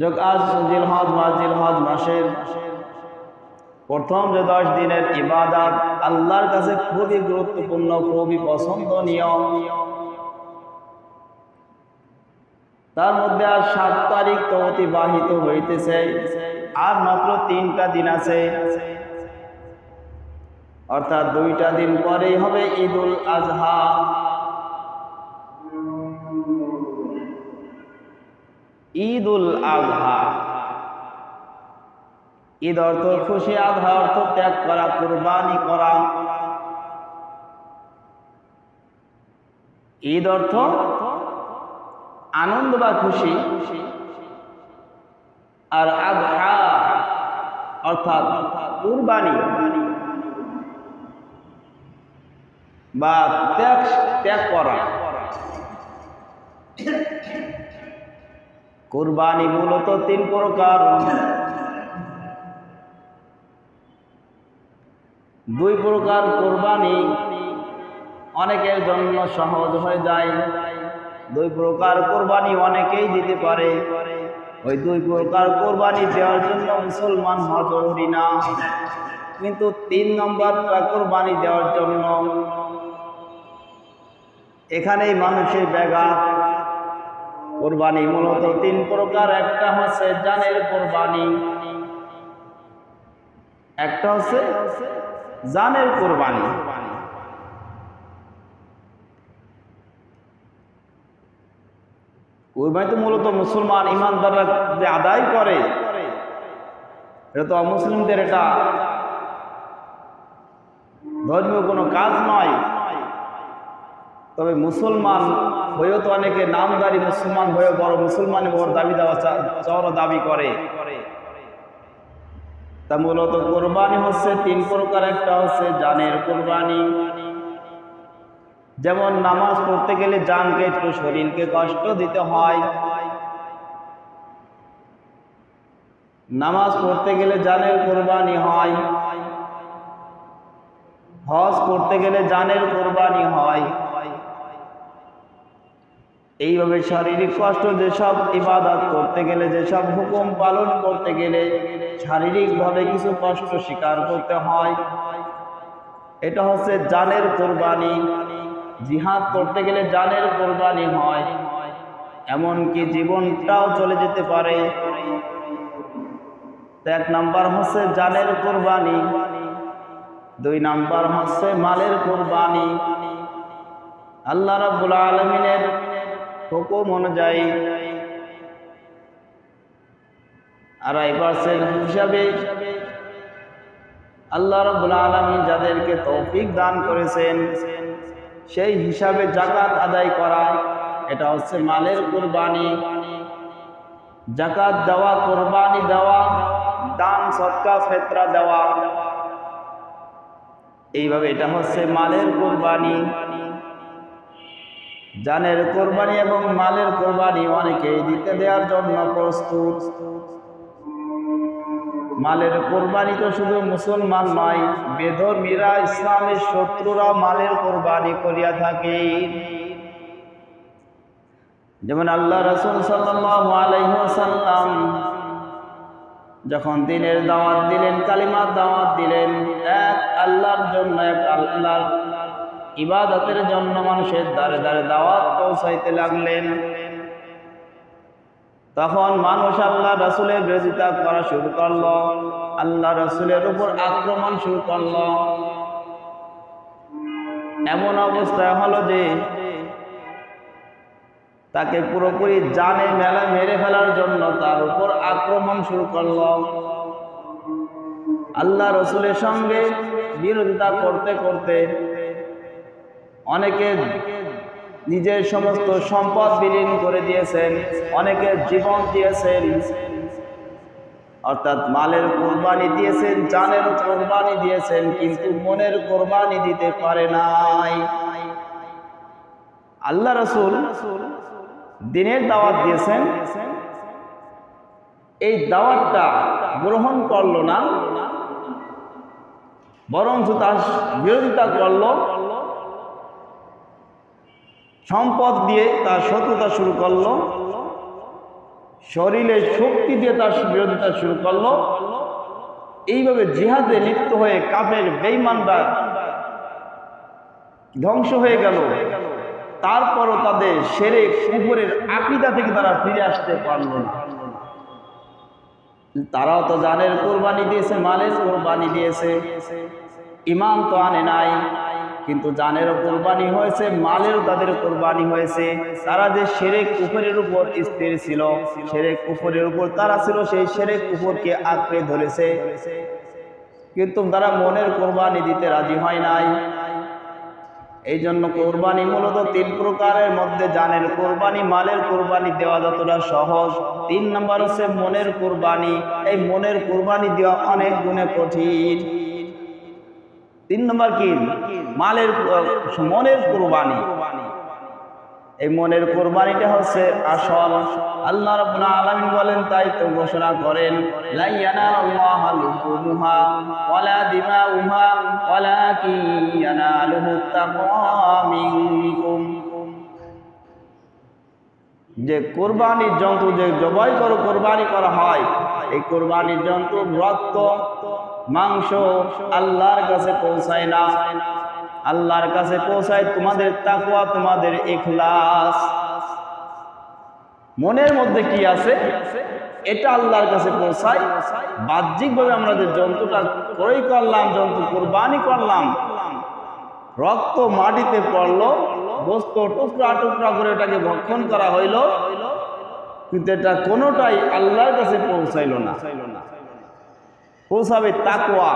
যোগ আজ জিলহজ মাস জিলহজ মাসের প্রথম যে দশ দিনের ইবাদত, আল্লাহর কাছে খুবই গুরুত্বপূর্ণ, খুবই পছন্দনীয়। তার মধ্যে আর সাত তারিখ তো অতিবাহিত হইতেছে, আর মাত্র তিনটা দিন আছে। অর্থাৎ দুইটা দিন পরেই হবে ঈদুল আজহা। ঈদুল আজহা ঈদ অর্থ খুশি আজহা অর্থ ত্যাগ করা, কুরবানি করা। ঈদ অর্থ আনন্দ বা খুশি আর আজহা অর্থাৎ কুরবানি বা ত্যাগ ত্যাগ করা। কুরবানি মূলত তিন প্রকার। দুই প্রকার কোরবানি, অনেকের জন্য সহজ হয়ে যায়। দুই প্রকার কোরবানি অনেকেই দিতে পারে। ওই দুই প্রকার কোরবানি দেওয়ার জন্য মুসলমান হওয়া জরুরি না। কিন্তু তিন নম্বরটা কোরবানি দেওয়ার জন্য। এখানেই মানুষের ব্যাঘাত কোরবানি মূলত তিন প্রকার, একটা হচ্ছে জানের কোরবানি, একটা হচ্ছে জানের কোরবানি। কোরবানি তো মূলত মুসলমান ইমানদাররা যে আদায় করে, এটা তো অমুসলিমদের এটা ধর্মীয় কোনো কাজ নয়। তবে মুসলমান হয়েও তো অনেকে নামদারি মুসলমান হয়েও বড় মুসলমান বড় দাবি দেওয়া চওড়া দাবি করে। তা মূলত কোরবানি হচ্ছে তিন প্রকার। একটা হচ্ছে জানের কোরবানি। যেমন নামাজ পড়তে গেলে জানকে একটু শরীরকে কষ্ট দিতে হয়। নামাজ পড়তে গেলে জানের কোরবানি হয়। হজ করতে গেলে জানের কোরবানি হয়। এইভাবে শারীরিক কষ্ট যেসব ইবাদত করতে গেলে, যেসব হুকুম পালন করতে গেলে শারীরিকভাবে কিছু কষ্ট স্বীকার করতে হয়। এটা হচ্ছে জানের কোরবানি। জিহাদ করতে গেলে জানের কোরবানি হয়। এমনকি জীবনটাও চলে যেতে পারে। এক নাম্বার হচ্ছে জানের কোরবানি। দুই নাম্বার হচ্ছে মালের কোরবানি। আল্লাহ রাব্বুল আলমিনের হুকুম অনুযায়ী আড়াই পার্সেন্ট হিসাবে আল্লাহ রাব্বুল আলমী যাদেরকে তৌফিক দান করেছেন, সেই হিসাবে জাকাত আদায় করা, এটা হচ্ছে মালের কোরবানি। জাকাত দেওয়া, কোরবানি দেওয়া, দান, সৎকা, ফেতরা দেওয়া। এইভাবে এটা হচ্ছে মালের কোরবানি। জানের কোরবানি এবং মালের কোরবানি অনেকেই দিতে দেওয়ার জন্য প্রস্তুত। মালের কোরবানি তো শুধু মুসলমান নয়, বেধর্মীরা, ইসলামের শত্রুরা মালের কোরবানি করিয়া থাকে। যেমন আল্লাহ রসুল সাল্লাম যখন দিনের দাওয়াত দিলেন, কালিমার দাওয়াত দিলেন, এক আল্লাহর জন্য এক আল্লাহর ইবাদতের জন্য মানুষের দ্বারে দ্বারে দাওয়াত পৌঁছাইতে লাগলেন। তখন মানুষ আল্লাহ রসুলের বিরোধিতা করা শুরু করল। আল্লাহ রসুলের উপর আক্রমণ শুরু করল। এমন অবস্থা হলো যে তাকে পুরোপুরি জানে মেলা মেরে ফেলার জন্য তার উপর আক্রমণ শুরু করল। আল্লাহ রসুলের সঙ্গে বিরোধিতা করতে করতে অনেকে নিজের সমস্ত সম্পদ বিলীন করে দিয়েছেন, অনেকে জীবন দিয়েছেন। অর্থাৎ মালের কোরবানি দিয়েছেন, জানের কোরবানি দিয়েছেন, কিন্তু মনের কোরবানি দিতে পারে নাই। আল্লাহ রসুল দিনের দাওয়াত দিয়েছেন। এই দাওয়াতটা গ্রহণ করল না বরং তার বিরোধিতা করল। সম্পদ দিয়ে তার শত্রুতা শুরু করল শরীরে শক্তি দিয়ে তার বিরোধিতা শুরু করল। এইভাবে জিহাদে লিপ্ত হয়ে কাফের বেইমানরা ধ্বংস হয়ে গেল। তারপরও তাদের সেরে কুপুরের আকিদা থেকে তারা ফিরে আসতে পারল না। তারাও তো জানের কোরবানি দিয়েছে, মালের কোরবানি দিয়েছে। ইমান তো আনে নাই। কিন্তু জানেরও কোরবানি হয়েছে, মালেরও তাদের কোরবানি হয়েছে। তারা যে সেরে কুফরের উপর স্থির ছিল সেরে কুফরের উপর তারা ছিল, সেই সেরে কুফরকে আঁকড়ে ধরেছে। কিন্তু তারা মনের কোরবানি দিতে রাজি হয় নাই। এই জন্য কোরবানি মূলত তিন প্রকারের মধ্যে জানের কোরবানি, মালের কোরবানি দেওয়া যতটা সহজ। তিন নম্বর হচ্ছে মনের কোরবানি। এই মনের কোরবানি দেওয়া অনেক গুণে কঠিন। তিন নম্বর কি? মালের, মনের কোরবানি। এই মনের কোরবানিটা হচ্ছে আসল। আল্লাহ রাব্বুল আলামিন বলেন, তাই তো ঘোষণা করেন যে কোরবানির জন্তু, যে জবাই করো কোরবানি করা হয়, এই কোরবানির জন্তু রক্ত মাংস আল্লাহর কাছে পৌঁছায় না। আল্লাহর কাছে পৌঁছায় তোমাদের তাকুয়া তোমাদের ইখলাস। মনের মধ্যে কি আছে? এটা আল্লাহর কাছে পৌঁছায়। বাহ্যিকভাবে আমরা যে জন্তুটা ক্রয় করলাম, জন্তু কোরবানি করলাম, রক্ত মাটিতে পড়ল, বস্তু টুকরা টুকরা করে এটাকে ভক্ষণ করা হইল, কিন্তু এটা কোনোটাই আল্লাহর কাছে পৌঁছাইল না। পৌঁছাবে তাকওয়া।